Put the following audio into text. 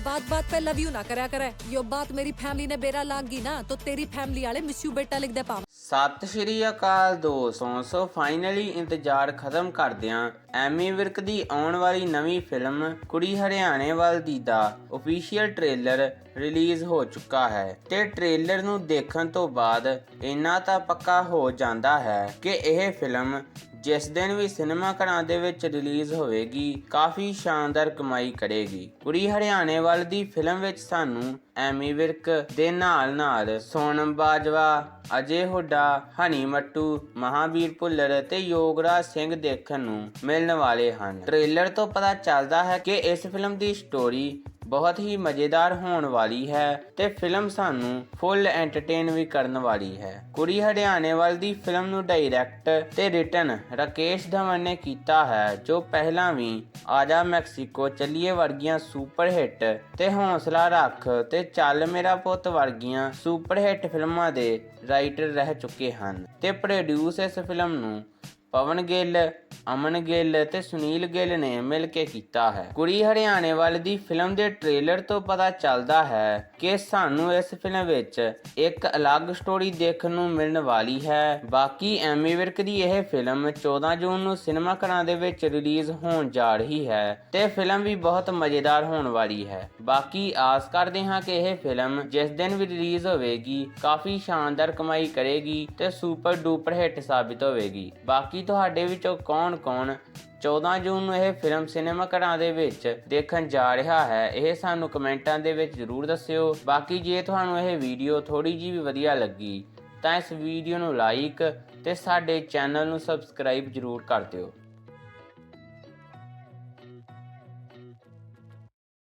बात बात पे लव यू ना करा करे यो बात मेरी फैमिली ने बेरा लाग गई ना तो तेरी फैमिली वाले मिस यू बेटा लिख दे पाव ਸਤਿ ਸ਼੍ਰੀ ਅਕਾਲ ਦੋਸਤੋ ਸੋ ਫਾਈਨਲੀ ਇੰਤਜ਼ਾਰ ਖਤਮ ਕਰਦਿਆਂ ਐਮੀ ਵਿਰਕ ਦੀ ਆਉਣ ਵਾਲੀ ਨਵੀਂ ਫਿਲਮ ਕੁੜੀ ਹਰਿਆਣੇ ਵੱਲ ਦੀ ਦਾ ਅਫੀਸ਼ੀਅਲ ਟ੍ਰੇਲਰ ਰਿਲੀਜ਼ ਹੋ ਚੁੱਕਾ ਹੈ ਤੇ ਟ੍ਰੇਲਰ ਨੂੰ ਦੇਖਣ ਤੋਂ ਬਾਅਦ ਇੰਨਾ ਤਾਂ ਪੱਕਾ ਹੋ ਜਾਂਦਾ ਹੈ ਕਿ ਇਹ ਫਿਲਮ ਜਿਸ ਦਿਨ ਵੀ ਸਿਨੇਮਾ ਘਰਾਂ ਦੇ ਵਿੱਚ ਰਿਲੀਜ਼ ਹੋਵੇਗੀ, ਕਾਫੀ ਸ਼ਾਨਦਾਰ ਕਮਾਈ ਕਰੇਗੀ। ਕੁੜੀ ਹਰਿਆਣੇ ਵੱਲ ਦੀ ਫਿਲਮ ਵਿੱਚ ਸਾਨੂੰ ਐਮੀ ਵਿਰਕ ਦੇ ਨਾਲ ਨਾਲ ਸੋਨਮ ਬਾਜਵਾ, ਅਜੇ ਹੁੱਡਾ, ਹਨੀ ਮੱਟੂ, ਮਹਾਵੀਰ ਭੁੱਲਰ ਅਤੇ ਯੋਗਰਾਜ ਸਿੰਘ ਦੇਖਣ ਨੂੰ ਮਿਲਣ ਵਾਲੇ ਹਨ। ਟ੍ਰੇਲਰ ਤੋਂ ਪਤਾ ਚੱਲਦਾ ਹੈ ਕਿ ਇਸ ਫਿਲਮ ਦੀ ਸਟੋਰੀ ਬਹੁਤ ਹੀ ਮਜ਼ੇਦਾਰ ਹੋਣ ਵਾਲੀ ਹੈ ਤੇ ਫਿਲਮ ਸਾਨੂੰ ਫੁੱਲ ਐਂਟਰਟੇਨ ਵੀ ਕਰਨ ਵਾਲੀ ਹੈ। ਕੁੜੀ ਹਰਿਆਣੇ ਵੱਲ ਦੀ ਫਿਲਮ ਨੂੰ ਡਾਇਰੈਕਟ ਤੇ ਰਿਟਨ ਰਾਕੇਸ਼ ਧਵਨ ਨੇ ਕੀਤਾ ਹੈ, ਜੋ ਪਹਿਲਾਂ ਵੀ ਆਜਾ ਮੈਕਸੀਕੋ ਚੱਲੀਏ ਵਰਗੀਆਂ ਸੁਪਰ ਹਿੱਟ ਤੇ ਹੌਸਲਾ ਰੱਖ ਤੇ ਚੱਲ ਮੇਰਾ ਪੁੱਤ ਵਰਗੀਆਂ ਸੁਪਰ ਹਿੱਟ ਫਿਲਮਾਂ ਦੇ ਰਾਈਟਰ ਰਹਿ ਚੁੱਕੇ ਹਨ ਤੇ ਪ੍ਰੋਡਿਊਸ ਇਸ ਫਿਲਮ ਨੂੰ ਪਵਨ ਗਿੱਲ, ਅਮਨ ਗਿੱਲ ਤੇ ਸੁਨੀਲ ਗਿੱਲ ਨੇ ਮਿਲ ਕੇ ਕੀਤਾ ਹੈ। ਕੁੜੀ ਹਰਿਆਣੇ ਵੱਲ ਦੀ ਫਿਲਮ ਦੇ ਟ੍ਰੇਲਰ ਤੋਂ ਪਤਾ ਚੱਲਦਾ ਹੈ ਕਿ ਸਾਨੂੰ ਇਸ ਫਿਲਮ ਵਿੱਚ ਇੱਕ ਅਲੱਗ ਸਟੋਰੀ ਦੇਖਣ ਨੂੰ ਮਿਲਣ ਵਾਲੀ ਹੈ। ਬਾਕੀ ਐਮੀ ਵਿਰਕ ਦੀ ਇਹ ਫਿਲਮ 14 ਜੂਨ ਨੂੰ ਸਿਨੇਮਾ ਘਰਾਂ ਦੇ ਵਿੱਚ ਰਿਲੀਜ਼ ਹੋਣ ਜਾ ਰਹੀ ਹੈ ਤੇ ਫਿਲਮ ਵੀ ਬਹੁਤ ਮਜ਼ੇਦਾਰ ਹੋਣ ਵਾਲੀ ਹੈ। ਬਾਕੀ ਆਸ ਕਰਦੇ ਹਾਂ ਕਿ ਇਹ ਫਿਲਮ ਜਿਸ ਦਿਨ ਵੀ ਰਿਲੀਜ਼ ਹੋਵੇਗੀ, ਕਾਫੀ ਸ਼ਾਨਦਾਰ ਕਮਾਈ ਕਰੇਗੀ ਤੇ ਸੁਪਰ ਡੂਪਰ ਹਿੱਟ ਸਾਬਿਤ ਹੋਵੇਗੀ। ਬਾਕੀ ਤੁਹਾਡੇ ਵਿੱਚੋਂ ਕੌਣ-ਕੌਣ 14 ਜੂਨ ਨੂੰ ਇਹ ਫਿਲਮ ਸਿਨੇਮਾ ਘਰਾਂ ਦੇ ਵਿੱਚ ਦੇਖਣ ਜਾ ਰਿਹਾ ਹੈ, ਇਹ ਸਾਨੂੰ ਕਮੈਂਟਾਂ ਦੇ ਵਿੱਚ ਜ਼ਰੂਰ ਦੱਸਿਓ। ਬਾਕੀ ਜੇ ਤੁਹਾਨੂੰ ਇਹ ਵੀਡੀਓ ਥੋੜੀ ਜਿਹੀ ਵੀ ਵਧੀਆ ਲੱਗੀ, ਤਾਂ ਇਸ ਵੀਡੀਓ ਨੂੰ ਲਾਈਕ ਤੇ ਸਾਡੇ ਚੈਨਲ ਨੂੰ ਸਬਸਕ੍ਰਾਈਬ ਜ਼ਰੂਰ ਕਰ ਦਿਓ।